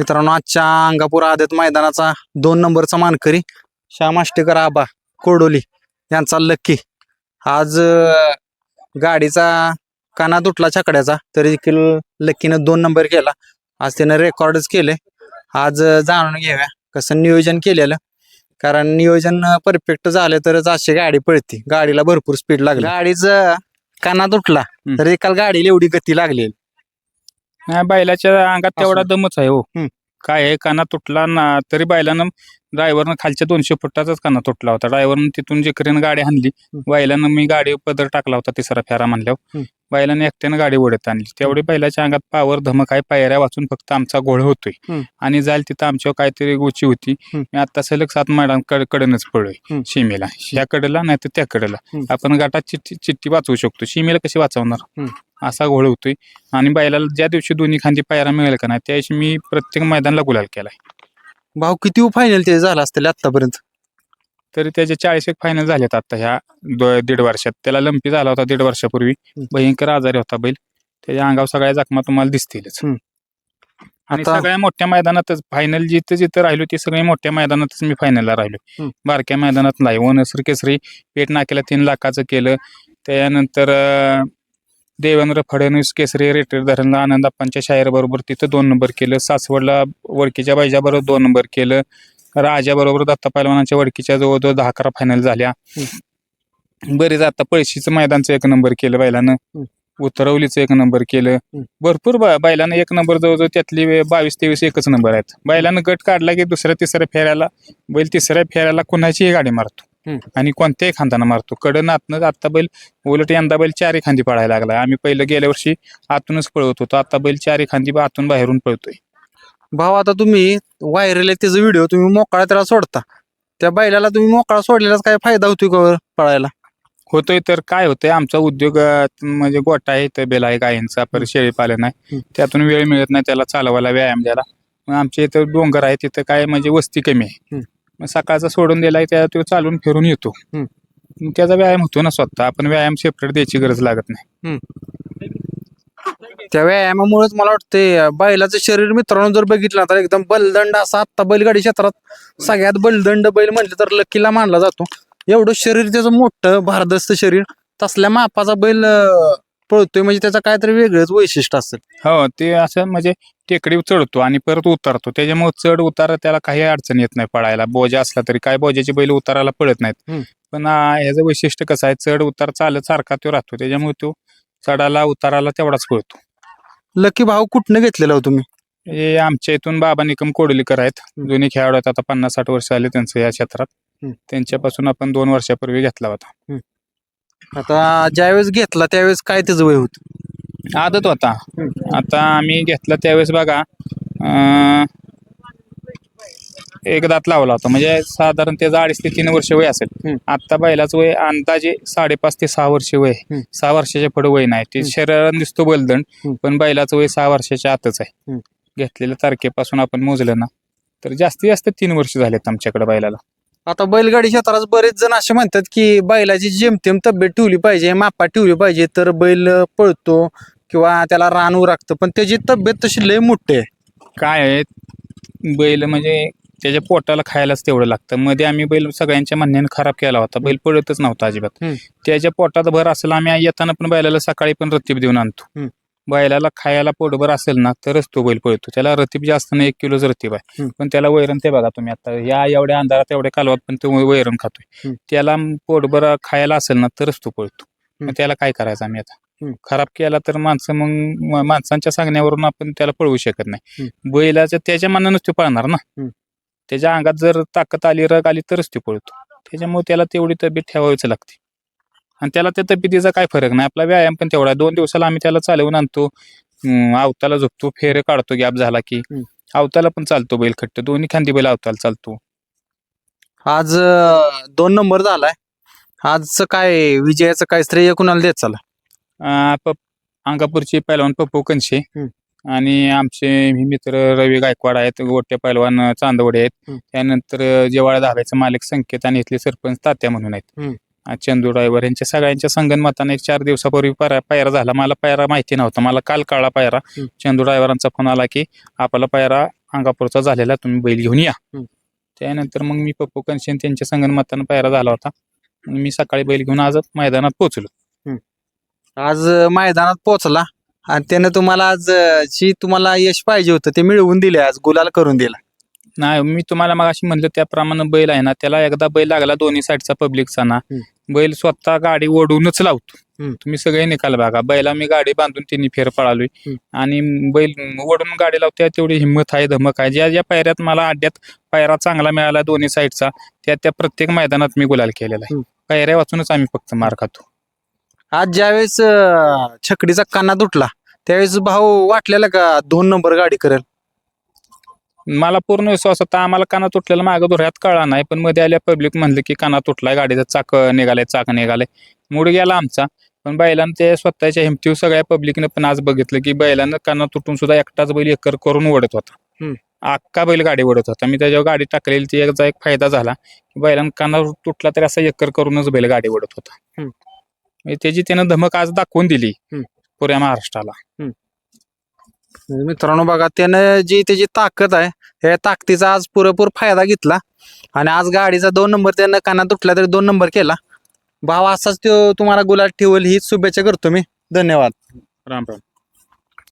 मित्रांनो आजच्या अंगापूर आदत मैदानाचा दोन नंबरचा मानकरी श्याम आष्टेकर आबा कोडोली यांचा लक्की आज गाडीचा काना तुटला छकड्याचा तरी देखील लक्कीनं दोन नंबर केला. आज त्यानं रेकॉर्डच केले आज जाणून घेऊया कसं नियोजन केलेलं. कारण नियोजन परफेक्ट झालं तरच अशी गाडी पळते. गाडीला भरपूर स्पीड लागली. गाडीचं काना तुटला. तरी एकाल गाडीला एवढी गती लागली नाही बैलाच्या अंगात तेवढा. दमच आहे हो हम्म. काय आहे काना तुटला ना तरी बैलानं ड्रायव्हरनं खालच्या दोनशे फुटाचाच काना तुटला होता ड्रायव्हरनं तिथून जिकरीनं गाडी आणली हम्म. बैलानं मी गाडी पदर टाकला होता तिसरा फेरा म्हणल्यावर हम्म. बैलानं एकट्यानं गाडी ओढत आणली. तेवढी बैलाच्या अंगात पावर धमक आहे. पायऱ्या वाचून फक्त आमचा गोळ होतोय. आणि जाईल तिथं आमच्यावर काहीतरी गोची होती. मी आता सलग सात मैदान कड- कडेनच पडलोय. सीमेला ह्या कडेला नाही तर त्या कडेला. आपण गटात चिठ्ठी चिठ्ठी वाचवू शकतो. सीमेला कशी वाचवणार. असा घोळ होतोय. आणि बैलाला ज्या दिवशी दोन्ही खांदी पायरा मिळेल का नाही त्या दिवशी मी प्रत्येक मैदानाला गुलाल केलाय. भाऊ किती फायनल ते झालं असतील आतापर्यंत? तरी त्याचे चाळीस एक फायनल झालेत आता ह्या दो- दीड वर्षात. त्याला लंपी झाला होता दीड वर्षापूर्वी. हम्म. भयंकर आजारी होता बैल. त्याच्या अंगावर सगळ्या जखमा तुम्हाला दिसतीलच. हम्म. आणि आता- सगळ्या मोठ्या मैदानातच फायनल जिथं जिथं राहिलो ते सगळे मोठ्या मैदानातच मी फायनलला राहिलो. हम्म. बारक्या मैदानात नाही. वनसर केसरी पेट नाक्याला तीन लाखाचं केलं. त्यानंतर अं, देवेंद्र फडणवीस केसरी रेटर धरणला आनंद अप्पांच्या शायर बरोबर तिथं दोन नंबर केलं. सासवडला वडकीच्या बाईजा बरोबर दोन नंबर केलं. राजा बरोबर दत्ता पैलवानाच्या वडकीच्या जवळजवळ दहा अकरा फायनल झाल्या. बरेच आता पळशीचं मैदानचं एक नंबर केलं बैलानं. उतरवलीचं एक नंबर केलं. भरपूर बैलानं एक नंबर जवळजवळ त्यातली बावीस तेवीस एकच नंबर आहेत. बैलानं गट काढला की दुसऱ्या तिसऱ्या फेऱ्याला बैल तिसऱ्या फेऱ्याला कुणाचीही गाडी मारतो. आणि कोणत्याही खांदानं मारतो. कडं आता बैल उलट यंदा बैल चारी खांदी पळायला लागला आम्ही पहिलं गेल्या वर्षी आतूनच पळवत होतो. आता बैल चारी खांदी आतून बाहेरून पळतोय. भाऊ आता तुम्ही व्हायरल आहे त्याचा व्हिडिओ तुम्ही मोकळा त्याला सोडता. त्या बैलाला तुम्ही मोकळा सोडलेलाच काय फायदा होतोय का पळायला? होतोय तर काय होतंय आमचा उद्योग अं, म्हणजे गोटा आहे तर बेला आहे गायींचा परत शेळी पालन आहे. त्यातून वेळ मिळत नाही त्याला चालवायला व्यायाम द्यायला. मग आमच्या इथं डोंगर आहे तिथं काय म्हणजे वस्ती कमी आहे. हम्म. मग सकाळचा सोडून दिलाय त्या तो चालून फिरून येतो. हम्म. मग त्याचा व्यायाम होतो ना स्वतः आपण व्यायाम सेपरेट द्यायची गरज लागत नाही. त्या व्यायामामुळेच मला वाटते बैलाचं शरीर मित्रांनो जर बघितलं तर एकदम बलदंड असा आता बैलगाडी क्षेत्रात सगळ्यात बलदंड बैल म्हटलं तर लकीला मानला जातो. एवढं शरीर त्याचं मोठं भारदस्त शरीर तसल्या मापाचा बैल पळतोय म्हणजे त्याचं काहीतरी वेगळंच वैशिष्ट्य असेल. हो ते असं म्हणजे टेकडी चढतो आणि परत उतरतो. त्याच्यामुळे चढ उतार त्याला काही अडचण येत नाही पळायला. बोजा असला तरी काय बोजाचे बैल उताराला पळत नाहीत. पण ह्याचं वैशिष्ट्य कसं आहे चढ उतार चालत सारखा तो राहतो. त्याच्यामुळे तो चढाला उताराला तेवढाच पळतो. लकी भाऊ कुठनं घेतलेला हो तुम्ही? हे आमच्या इथून बाबा निकम कोडलीकर आहेत. दोन्ही खेळाडू आहेत. आता पन्नास साठ वर्ष आले त्यांचं या क्षेत्रात. हम्म. त्यांच्यापासून आपण दोन वर्षापूर्वी घेतला होता. आता ज्यावेळेस घेतला त्यावेळेस काय त्याचं वय होत? आदत होता. आता आम्ही घेतला त्यावेळेस बघा अं, एक दात लावला होता म्हणजे साधारण त्याचं अडीच ते तीन वर्ष वय असेल. आता बैलाचं वय अंदाजे साडेपाच ते सहा वर्ष वय आहे. सहा वर्षाच्या पुढे वय नाही ते. शरीराला दिसतो बलदंड. पण बैलाचं वय सहा वर्षाच्या आतच आहे. घेतलेल्या तारखेपासून आपण मोजलं ना तर जास्तीत जास्त तीन वर्ष झालेत आमच्याकडे बैलाला आता बैलगाडी क्षेत्रात बरेच जण असे म्हणतात की बैलाची जेमतेम तब्येत ठेवली पाहिजे मापात ठेवली पाहिजे तर बैल पळतो किंवा त्याला रान उरागतं पण त्याची तब्येत तशी लय मोठी आहे काय आहे बैल म्हणजे त्याच्या पोटाला खायलाच तेवढं लागतं मध्ये आम्ही बैल सगळ्यांच्या म्हणण्याने खराब केला होता बैल पळतच नव्हता अजिबात हम्म. त्याच्या पोटात भर असेल आम्ही येताना पण बैलाला सकाळी पण रतीब देऊन आणतो हम्म. बैलाला खायला पोटभर असेल ना तरच तो बैल पळतो त्याला रतीब जास्त नाही एक किलोच रतीब आहे हम्म. पण त्याला वैरण ते बघा तुम्ही आता या एवढ्या अंधारात एवढ्या कालवात पण तो वैरण खातोय हम्म. त्याला पोटभर खायला असेल ना तरच तो पळतो हम्म. मग त्याला काय करायचं आम्ही आता हम्म. खराब केला तर माणसं मग माणसांच्या सांगण्यावरून आपण त्याला पळवू शकत नाही बैलाचं त्याच्या मनानच तो पळणार ना हम्म. त्याच्या अंगात जर ताकद आली रग आली तरच तो पळतो. त्याच्यामुळे त्याला तेवढी तब्येत ठेवावीच लागते. आणि त्याला त्या तब्येतीचा काय फरक नाही. आपला व्यायाम पण तेवढा. दोन दिवसाला आम्ही त्याला चालवून आणतो. अं, आवताला झोपतो. फेरे काढतो गॅप झाला की. आवताला पण चालतो बैल खट्ट. दोन्ही खांदी बैल आवताला चालतो. आज दोन नंबर झालाय. आजचं काय विजयाचं काय श्रेय कुणाला देत चला अंगापूरचे पैलवान पप्पू कनशे. आणि आमचे मित्र रवी गायकवाड आहेत गोट्या पैलवान चांदवडे आहेत. त्यानंतर जेवाळा धाब्याचे मालक संकेत आणि इथले सरपंच तात्या म्हणून आहेत. चंदू ड्रायव्हर यांच्या सगळ्यांच्या संगनमताने एक चार दिवसापूर्वी पायरा पायरा झाला. मला पायरा माहिती नव्हता. मला काल कळला पायरा. चंदू ड्रायव्हरांचा फोन आला की आपला पायरा अंगापूरचा झालेला तुम्ही बैल घेऊन या. त्यानंतर मग मी पप्पू कनशेन त्यांच्या संगणमतानं पायरा झाला होता. मग मी सकाळी बैल घेऊन आज मैदानात पोहोचलो. आज मैदानात पोहोचला. आणि त्यानं तुम्हाला आज अं, जी तुम्हाला यश पाहिजे होतं ते मिळवून दिले आज गुलाल करून दिला नाही मी तुम्हाला मग अशी म्हणलं त्याप्रमाणे बैल आहे ना त्याला एकदा बैल लागला दोन्ही साईडचा पब्लिकचा ना हम्म. बैल स्वतः गाडी ओढूनच लावतो हम्म. तुम्ही सगळे निकाल बघा बैला मी गाडी बांधून तिन्ही फेर पळालोय हम्म. आणि बैल ओढून गाडी लावते तेवढी हिंमत आहे धमक आहे ज्या ज्या पायऱ्यात मला अड्ड्यात पायरा चांगला मिळाला दोन्ही साईडचा त्या त्या प्रत्येक मैदानात मी गुलाल केलेला आहे हम्म. पायऱ्या वाचूनच आम्ही फक्त मार खातो आज ज्यावेळेस अं, छकडीचा काना तुटला त्यावेळेस भाऊ वाटलेला का दोन नंबर गाडी करेल? मला पूर्ण विश्वास होता. आम्हाला काना तुटलेला मागं धोऱ्यात कळला नाही पण मध्ये आल्या पब्लिक म्हणलं की काना तुटलाय गाडीचं चाक निघालाय चाक निघालाय. मूड गेला आमचा पण बैलानं ते स्वतःच्या हिमतीव सगळ्या पब्लिकनं पण आज बघितलं की बैलानं काना तुटून सुद्धा एकटाच बैल एकर करून ओढत होता. हम्म. अख्खा बैल गाडी ओढत होता. मी त्याच्यावर गाडी टाकलेली ती याचा एक फायदा झाला की बैलानं काना तुटला तरी असा एकर करूनच बैल गाडी ओढत होता. म्हणजे त्याची त्यानं धमक आज दाखवून दिली हम्म. पुऱ्या महाराष्ट्राला. म्हणजे मित्रांनो बघा त्यानं जी त्याची ताकद आहे या ताकदीचा आज पुरेपूर फायदा घेतला. आणि आज गाडीचा दोन नंबर त्यानं काना तुटला तरी दोन नंबर केला. भाव असाच तो तुम्हाला गुलाल ठेवल हीच शुभेच्छा करतो मी. धन्यवाद. राम राम.